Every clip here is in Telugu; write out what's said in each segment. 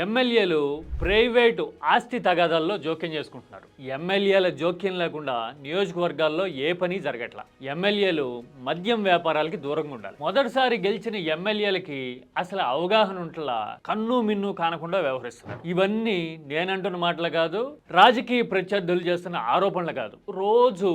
ఎమ్మెల్యేలు ప్రైవేటు ఆస్తి తగాదాల్లో జోక్యం చేసుకుంటున్నారు. ఎమ్మెల్యేల జోక్యం లేకుండా నియోజకవర్గాల్లో ఏ పని జరగట్లా? ఎమ్మెల్యేలు మద్యం వ్యాపారాలకి దూరంగా ఉండాలి. మొదటిసారి గెలిచిన ఎమ్మెల్యేలకి అసలు అవగాహన ఉంటలా కన్ను మిన్ను కానకుండా వ్యవహరిస్తున్నారు. ఇవన్నీ నేనంటున్న మాటలు కాదు రాజకీయ ప్రత్యర్థులు చేస్తున్న ఆరోపణలు కాదు. రోజు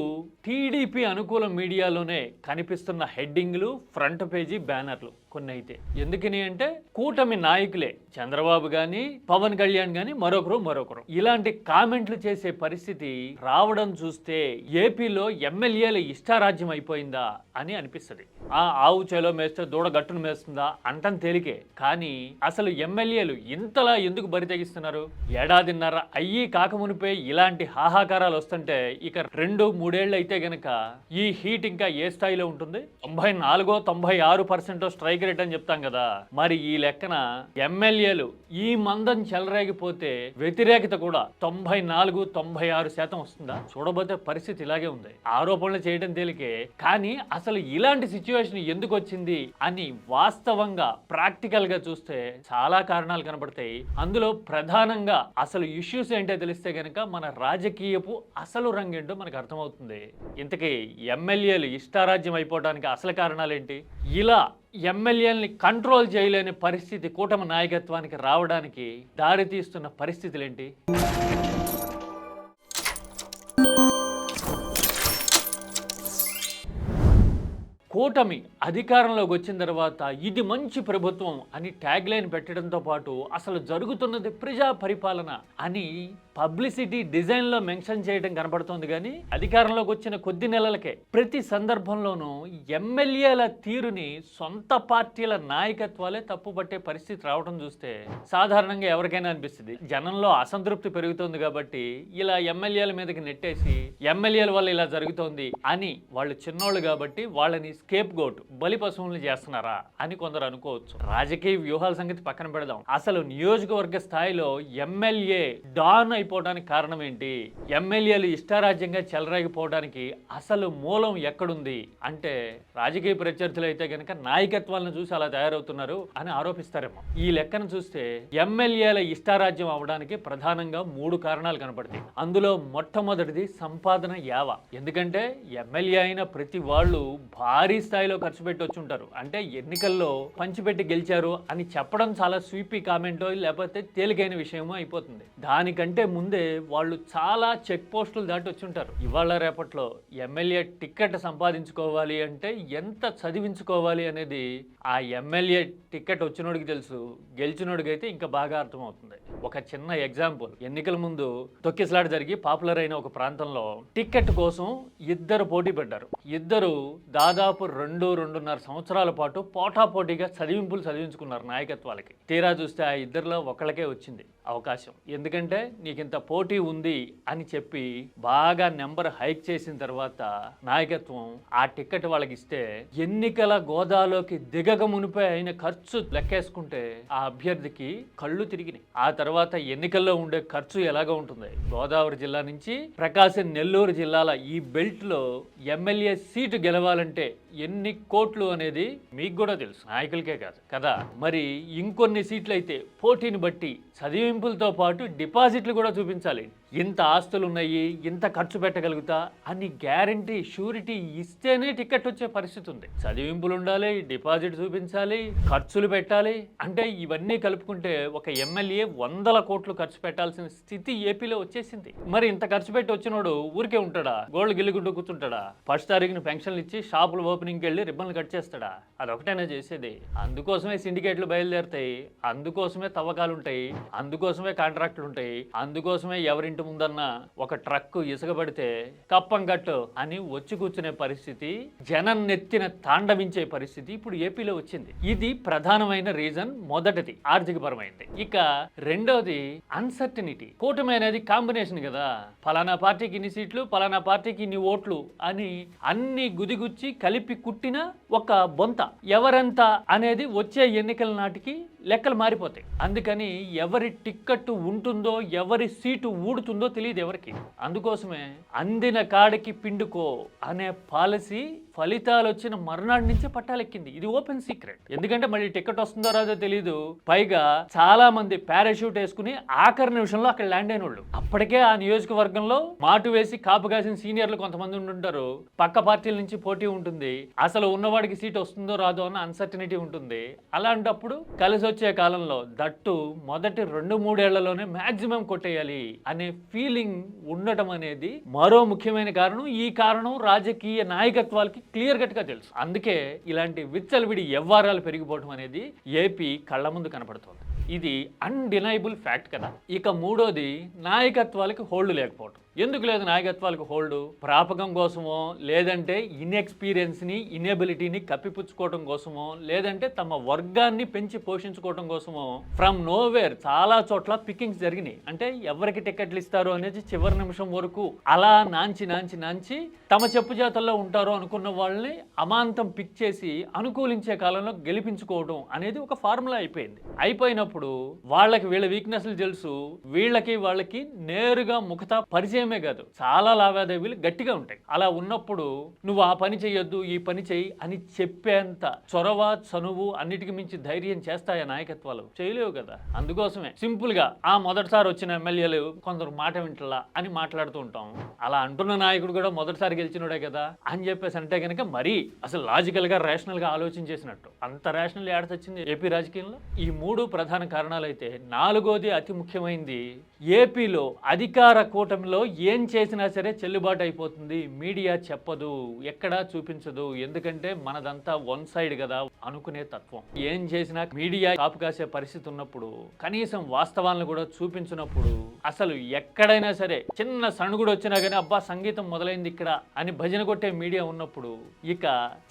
టీడీపీ అనుకూల మీడియాలోనే కనిపిస్తున్న హెడ్డింగ్లు ఫ్రంట్ పేజీ బ్యానర్లు కొన్ని అయితే ఎందుకని అంటే కూటమి నాయకులే. చంద్రబాబు గాని పవన్ కళ్యాణ్ కానీ మరొకరు మరొకరు. ఇలాంటి కామెంట్లు చేసే పరిస్థితి రావడం చూస్తే ఏపీలో ఎమ్మెల్యేల ఇష్టారాజ్యం అయిపోయిందా అని అనిపిస్తుంది. ఆ ఆవు చేలో మేస్తే దూడ గట్టును మేస్తుందా అంటం తేలికే. కానీ అసలు ఎమ్మెల్యేలు ఇంతలా ఎందుకు బరి తెగిస్తున్నారు? ఏడాదిన్నర అయ్యి కాకమునిపై ఇలాంటి హాహాకారాలు వస్తుంటే ఇక రెండు మూడేళ్ళు అయితే గనక ఈ హీట్ ఇంకా ఏ స్థాయిలో ఉంటుంది? తొంభై నాలుగో తొంభై ఆరు పర్సెంట్ స్ట్రైక్ రేట్ అని చెప్తాం కదా. మరి ఈ లెక్కన ఎమ్మెల్యేలు ఈ మందం చెలరేగిపోతే వ్యతిరేకత కూడా తొంభై నాలుగు తొంభై ఆరు శాతం వస్తుందా? చూడబోతే పరిస్థితి ఇలాగే ఉంది. ఆరోపణలు చేయడం తేలికే. కానీ అసలు ఇలాంటి సిచ్యువేషన్ ఎందుకు వచ్చింది అని వాస్తవంగా ప్రాక్టికల్గా చూస్తే చాలా కారణాలు కనబడతాయి. అందులో ప్రధానంగా అసలు ఇష్యూస్ ఏంటో తెలిస్తే కనుక మన రాజకీయపు అసలు రంగేంటో మనకు అర్థమవుతుంది. ఇంతకీ ఎమ్మెల్యేలు ఇష్టారాజ్యం అయిపోవడానికి అసలు కారణాలేంటి ఇలా ఎమ్మెల్యేలని కంట్రోల్ చేయలేని పరిస్థితి కూటమి నాయకత్వానికి రావడానికి దారితీస్తున్న పరిస్థితులేంటి? కూటమి అధికారంలోకి వచ్చిన తర్వాత ఇది మంచి ప్రభుత్వం అని ట్యాగ్ లైన్ పెట్టడంతో పాటు అసలు జరుగుతున్నది ప్రజా పరిపాలన అని పబ్లిసిటీ డిజైన్లో మెన్షన్ చేయడం కనబడుతోంది కానీ అధికారంలోకి వచ్చిన కొద్ది నెలలకే. ప్రతి సందర్భంలోనూ ఎమ్మెల్యేల తీరుని సొంత పార్టీల నాయకత్వాలే తప్పుపట్టే పరిస్థితి రావడం చూస్తే సాధారణంగా ఎవరికైనా అనిపిస్తుంది. జనంలో అసంతృప్తి పెరుగుతోంది కాబట్టి ఇలా ఎమ్మెల్యేల మీదకి నెట్టేసి ఎమ్మెల్యేల వల్ల ఇలా జరుగుతోంది అని వాళ్ళు చిన్నోళ్ళు కాబట్టి వాళ్ళని స్కేప్ గోట్ బలి పశువులను చేస్తున్నారా అని కొందరు అనుకోవచ్చు. రాజకీయ వ్యూహాల సంగతి పక్కన పెడదాం. అసలు నియోజకవర్గ స్థాయిలో ఎమ్మెల్యే డాన్ అయిపోవడానికి కారణం ఏంటి? ఎమ్మెల్యేలు ఇష్టారాజ్యంగా చెలరేగిపోవడానికి అసలు మూలం ఎక్కడుంది? అంటే రాజకీయ ప్రత్యర్థులు అయితే గనక నాయకత్వాలను చూసి అలా తయారవుతున్నారు అని ఆరోపిస్తారేమో. ఈ లెక్కను చూస్తే ఎమ్మెల్యేల ఇష్టారాజ్యం అవడానికి ప్రధానంగా మూడు కారణాలు కనపడతాయి. అందులో మొట్టమొదటిది సంపాదన యావ. ఎందుకంటే ఎమ్మెల్యే అయిన ప్రతి వాళ్ళు భారీ స్థాయిలో ఖర్చు పెట్టి వచ్చి ఉంటారు అంటే ఎన్నికల్లో పంచిపెట్టి గెలిచారు అని చెప్పడం చాలా స్వీపీ కామెంటో లేకపోతే తేలికైన విషయమో అయిపోతుంది. దానికంటే ముందే వాళ్ళు చాలా చెక్ పోస్టులు దాటి వచ్చి ఉంటారు ఇవాళ రేపట్లో ఎమ్మెల్యే టికెట్ సంపాదించుకోవాలి అంటే ఎంత చదివించుకోవాలి అనేది ఆ ఎమ్మెల్యే టికెట్ వచ్చినోడికి తెలుసు గెలిచినోడికి అయితే ఇంకా బాగా అర్థమవుతుంది. ఒక చిన్న ఎగ్జాంపుల్. ఎన్నికల ముందు తొక్కిసలాట జరిగి పాపులర్ అయిన ఒక ప్రాంతంలో టికెట్ కోసం ఇద్దరు పోటీ పడ్డారు. ఇద్దరు దాదాపు రెండు రెండున్నర సంవత్సరాల పాటు పోటాపోటీగా చదివింపులు చదివించుకున్నారు నాయకత్వాలకి. తీరా చూస్తే ఆ ఇద్దరిలో ఒకళ్ళకే వచ్చింది. అవకాశం. ఎందుకంటే నీకు ఇంత పోటీ ఉంది అని చెప్పి బాగా నెంబర్ హైక్ చేసిన తర్వాత నాయకత్వం ఆ టికెట్ వాళ్ళకి ఇస్తే ఎన్నికల గోదాలోకి దిగక మునిపే అయిన ఖర్చు లెక్కేసుకుంటే ఆ అభ్యర్థికి కళ్ళు తిరిగినాయి. ఆ తర్వాత ఎన్నికల్లో ఉండే ఖర్చు ఎలాగ ఉంటుంది. గోదావరి జిల్లా నుంచి ప్రకాశం నెల్లూరు జిల్లాల ఈ బెల్ట్లో ఎమ్మెల్యే సీటు గెలవాలంటే ఎన్ని కోట్లు అనేది మీకు కూడా తెలుసు. నాయకులకే కాదు కదా. మరి ఇంకొన్ని సీట్లు అయితే పోటీని బట్టి చదివి చెల్లింపులతో పాటు డిపాజిట్లు కూడా చూపించాలి. ఇంత ఆస్తులు ఉన్నాయి ఇంత ఖర్చు పెట్టగలుగుతా అని గ్యారంటీ షూరిటీ ఇస్తేనే టికెట్ వచ్చే పరిస్థితి ఉంది. చదివింపులు ఉండాలి డిపాజిట్ చూపించాలి ఖర్చులు పెట్టాలి. అంటే ఇవన్నీ కలుపుకుంటే ఒక ఎమ్మెల్యే వందల కోట్లు ఖర్చు పెట్టాల్సిన స్థితి ఏపీలో వచ్చేసింది. మరి ఇంత ఖర్చు పెట్టి వచ్చినోడు ఊరికే ఉంటాడా? గోల్డ్ గిల్లుకుంటూ కూర్చుంటాడా? ఫస్ట్ తారీఖున పెన్షన్లు ఇచ్చి షాపులు ఓపెనింగ్కి వెళ్ళి రిబ్బన్లు కట్ చేస్తాడా? అదొకటేనా చేసేది. అందుకోసమే సిండికేట్లు బయలుదేరుతాయి. అందుకోసమే తవ్వకాలు ఉంటాయి అందుకోసమే కాంట్రాక్టులు ఉంటాయి అందుకోసమే ఎవరింటి ముందన్న ఒక ట్రక్ ఇసుక కప్పంగట్టు కప్పం అని వచ్చి కూర్చునే పరిస్థితి జనం నెత్తిన తాండవించే పరిస్థితి ఇప్పుడు ఏపీలో వచ్చింది. ఇది ప్రధానమైన రీజన్ మొదటిది ఆర్థిక పరమైంది ఇక రెండోది అన్సర్టనిటీ కూటమి అనేది కాంబినేషన్ కదా. ఫలానా పార్టీకి ఇన్ని సీట్లు ఫలానా పార్టీకి ఇన్ని ఓట్లు అని అన్ని గుదిగుచ్చి కలిపి కుట్టిన ఒక బొంత. ఎవరెంత అనేది వచ్చే ఎన్నికల నాటికి లెక్కలు మారిపోతాయి. అందుకని ఎవరి టిక్కెట్ ఉంటుందో ఎవరి సీటు ఊడుతుందో తెలియదు ఎవరికి. అందుకోసమే అందిన కాడికి పిండుకో అనే పాలసీ ఫలితాలు వచ్చిన మర్నాడు నుంచే పట్టాలెక్కింది. ఇది ఓపెన్ సీక్రెట్. ఎందుకంటే మళ్ళీ టికెట్ వస్తుందో రాదో తెలియదు పైగా చాలా మంది పారాషూట్ వేసుకుని ఆఖరి నిమిషంలో అక్కడ ల్యాండ్ అయిన వాళ్ళు అప్పటికే ఆ నియోజకవర్గంలో మాటు వేసి కాపు కాసిన సీనియర్లు కొంతమంది ఉంటుంటారు పక్క పార్టీల నుంచి పోటీ ఉంటుంది. అసలు ఉన్నవాడికి సీట్ వస్తుందో రాదో అన్న అన్సర్టనిటీ ఉంటుంది. అలాంటప్పుడు కలిసి వచ్చే కాలంలో దట్టు మొదటి రెండు మూడేళ్ళలోనే మాక్సిమం కొట్టేయాలి అనే ఫీలింగ్ ఉండటం అనేది మరో ముఖ్యమైన కారణం. ఈ కారణం రాజకీయ నాయకత్వాలకి క్లియర్ కట్గా తెలుసు. అందుకే ఇలాంటి విచ్చలవిడి వ్యవహారాలు పెరిగిపోవడం అనేది ఏపీ కళ్ళ ముందు కనపడుతోంది. ఇది అన్డినైబుల్ ఫ్యాక్ట్ కదా. ఇక మూడోది నాయకత్వాలకి హోల్డ్ లేకపోవడం ఎందుకు లేదు నాయకత్వాలకు హోల్డ్? ప్రాపకం కోసమో లేదంటే ఇన్ఎక్స్పీరియన్స్ని ఇనేబిలిటీని కప్పిపుచ్చుకోవడం కోసమో లేదంటే తమ వర్గాన్ని పెంచి పోషించుకోవడం కోసమో ఫ్రమ్ నోవేర్ చాలా చోట్ల పికింగ్స్ జరిగినాయి. అంటే ఎవరికి టికెట్లు ఇస్తారు అనేది చివరి నిమిషం వరకు అలా నాంచి నాంచి నాంచి తమ చెప్పు జాతల్లో ఉంటారు అనుకున్న వాళ్ళని అమాంతం పిక్ చేసి అనుకూలించే కాలంలో గెలిపించుకోవడం అనేది ఒక ఫార్ములా అయిపోయింది. అయిపోయినప్పుడు వాళ్ళకి వీళ్ళ వీక్నెస్లు తెలుసు వీళ్ళకి వాళ్ళకి నేరుగా ముఖత పరిచయం పరిచయమే కాదు. చాలా లావాదేవీలు గట్టిగా ఉంటాయి. అలా ఉన్నప్పుడు నువ్వు ఆ పని చేయొద్దు ఈ పని చెయ్యి అని చెప్పేంత చొరవ చనువు అన్నిటికి మించి ధైర్యం చేస్తాయా నాయకత్వాలు? చేయలేవు కదా. అందుకోసమే సింపుల్గా ఆ మొదటిసారి వచ్చిన ఎమ్మెల్యేలు కొందరు మాట వింటలా అని మాట్లాడుతూ ఉంటాం. అలా అంటున్న నాయకుడు కూడా మొదటిసారి గెలిచినోడే కదా అని చెప్పేసి అంటే కనుక మరీ అసలు లాజికల్గా రేషనల్గా ఆలోచన చేసినట్టు. అంత రేషనల్ ఏడతొచ్చింది ఏపీ రాజకీయంలో? ఈ మూడు ప్రధాన కారణాలైతే నాలుగోది అతి ముఖ్యమైనది ఏపీలో అధికార కూటమిలో ఏం చేసినా సరే చెల్లుబాటు అయిపోతుంది. మీడియా చెప్పదు ఎక్కడా చూపించదు. ఎందుకంటే మనదంతా వన్ సైడ్ కదా అనుకునే తత్వం. ఏం చేసినా మీడియా కాపు కాసే పరిస్థితి ఉన్నప్పుడు కనీసం వాస్తవాలను కూడా చూపించినప్పుడు అసలు ఎక్కడైనా సరే చిన్న సణుగుడు వచ్చినా కానీ అబ్బా సంగీతం మొదలైంది ఇక్కడ అని భజన కొట్టే మీడియా ఉన్నప్పుడు ఇక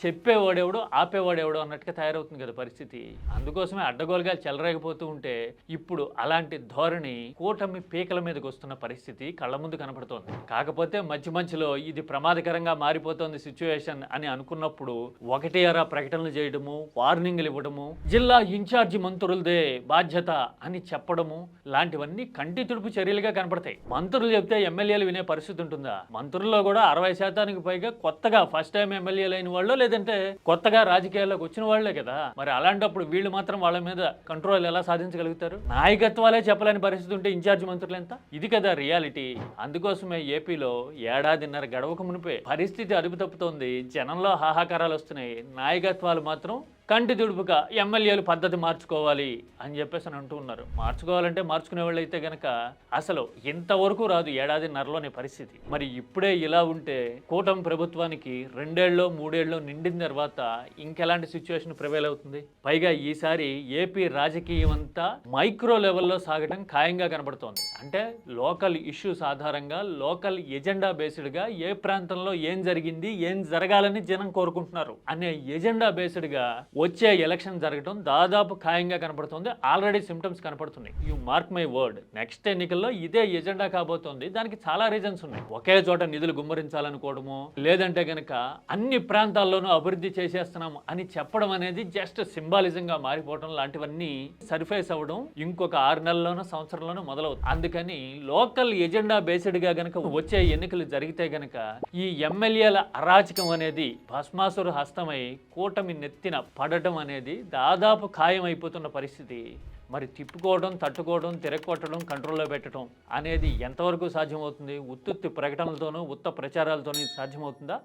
చెప్పేవాడెవడో ఆపేవాడెవడో అన్నట్టుగా తయారవుతుంది కదా పరిస్థితి. అందుకోసమే అడ్డగోలుగా చెలరేగిపోతూ ఉంటే ఇప్పుడు అలాంటి ధోరణి కూటమి పీకల మీదకి వస్తున్న పరిస్థితి కళ్ళ ముందు కనపడుతోంది. కాకపోతే మధ్య మధ్యలో ఇది ప్రమాదకరంగా మారిపోతోంది సిచ్యువేషన్ అని అనుకున్నప్పుడు ఒకటి అరా ప్రకటనలు చేయడము వార్నింగ్లు ఇవ్వడము జిల్లా ఇన్ఛార్జి మంత్రులదే బాధ్యత అని చెప్పడము లాంటివన్నీ కంటి తుడుపు చర్యలుగా కనపడతాయి. మంత్రులు చెప్తే ఎమ్మెల్యేలు వినే పరిస్థితి ఉంటుందా? మంత్రుల్లో కూడా అరవై శాతానికి పైగా కొత్తగా ఫస్ట్ టైం ఎమ్మెల్యేలు అయిన వాళ్ళు లేదంటే కొత్తగా రాజకీయాల్లోకి వచ్చిన వాళ్ళే కదా? మరి అలాంటప్పుడు వీళ్ళు మాత్రం వాళ్ళ మీద కంట్రోల్ ఎలా సాధించగలుగుతారు? నాయకత్వాలే చెప్పలేని పరిస్థితి ఉంటే ఇన్ఛార్జి మంత్రులు ఎంత? ఇది కదా రియాలిటీ అందుకోసమే ఏపీలో ఏడాదిన్నర గడవక మునిపే పరిస్థితి అదుపుతప్పుతోంది. జనంలో హాహాకారాలు వస్తున్నాయి. నాయకత్వాలు మాత్రం కంటి తుడుపుగా ఎమ్మెల్యేలు పద్ధతి మార్చుకోవాలి అని చెప్పేసి అని అంటూ ఉన్నారు. మార్చుకోవాలంటే మార్చుకునే వాళ్ళు అయితే గనక అసలు ఇంతవరకు రాదు ఏడాదిన్నరలోని పరిస్థితి. మరి ఇప్పుడే ఇలా ఉంటే కూటమి ప్రభుత్వానికి రెండేళ్ళు మూడేళ్ళు నిండిన తర్వాత ఇంకెలాంటి సిచ్యువేషన్ ప్రివేల్ అవుతుంది పైగా ఈసారి ఏపీ రాజకీయం అంతా మైక్రో లెవెల్లో సాగడం ఖాయంగా కనబడుతోంది. అంటే లోకల్ ఇష్యూస్ ఆధారంగా లోకల్ ఎజెండా బేస్డ్గా ఏ ప్రాంతంలో ఏం జరిగింది ఏం జరగాలని జనం కోరుకుంటున్నారు అనే ఎజెండా బేస్డ్గా వచ్చే ఎలక్షన్ జరగడం దాదాపు ఖాయంగా కనపడుతుంది. ఆల్రెడీ సిమ్టమ్స్ కనపడుతున్నాయి. You mark my word next ఎన్నికల్లో ఇదే ఎజెండా కాబోతోంది. దానికి చాలా రీజన్స్ ఉన్నాయి. ఒకే చోట నిధులు గుమ్మరించాలనుకోవడము లేదంటే గనక అన్ని ప్రాంతాల్లోనూ అభివృద్ధి చేసేస్తున్నాం అని చెప్పడం అనేది జస్ట్ సింబాలిజంగా మారిపోవడం లాంటివన్నీ సర్ఫేస్ అవ్వడం ఇంకొక ఆరు నెలల్లోనూ సంవత్సరంలోనూ మొదలవుతుంది. అందుకని లోకల్ ఎజెండా బేస్డ్గా గనక వచ్చే ఎన్నికలు జరిగితే గనక ఈ ఎమ్మెల్యేల అరాచకం అనేది భస్మాసుర హస్తమై కూటమి నెత్తిన పడటం అనేది దాదాపు ఖాయం అయిపోతున్న పరిస్థితి. మరి తిప్పుకోవడం తట్టుకోవడం తిరగొట్టడం కంట్రోల్లో పెట్టడం అనేది ఎంతవరకు సాధ్యమవుతుంది? ఉత్తుత్తి ప్రకటనలతోనూ ఉత్త ప్రచారాలతోనూ ఇది సాధ్యమవుతుందా?